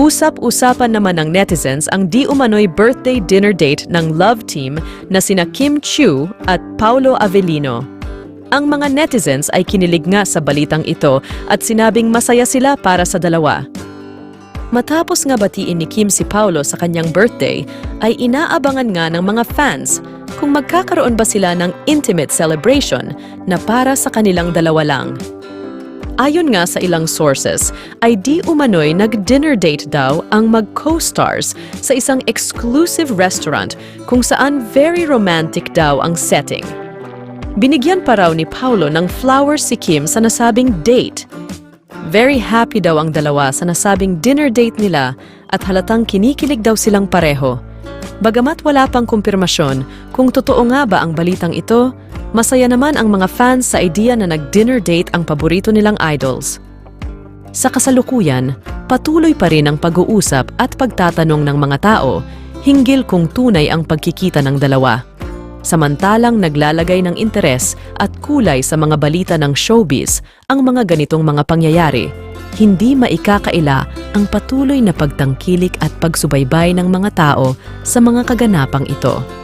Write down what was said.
Usap-usapan naman ng netizens ang di umano'y birthday dinner date ng love team na sina Kim Chiu at Paulo Avellino. Ang mga netizens ay kinilig nga sa balitang ito at sinabing masaya sila para sa dalawa. Matapos nga batiin ni Kim si Paulo sa kanyang birthday, ay inaabangan nga ng mga fans kung magkakaroon ba sila ng intimate celebration na para sa kanilang dalawa lang. Ayon nga sa ilang sources, ay di umano'y nag-dinner date daw ang mag-co-stars sa isang exclusive restaurant kung saan very romantic daw ang setting. Binigyan pa raw ni Paulo ng flowers si Kim sa nasabing date. Very happy daw ang dalawa sa nasabing dinner date nila at halatang kinikilig daw silang pareho. Bagamat wala pang kumpirmasyon kung totoo nga ba ang balitang ito, masaya naman ang mga fans sa idea na nag-dinner date ang paborito nilang idols. Sa kasalukuyan, patuloy pa rin ang pag-uusap at pagtatanong ng mga tao hinggil kung tunay ang pagkikita ng dalawa. Samantalang naglalagay ng interes at kulay sa mga balita ng showbiz ang mga ganitong mga pangyayari, hindi maikakaila ang patuloy na pagtangkilik at pagsubaybay ng mga tao sa mga kaganapang ito.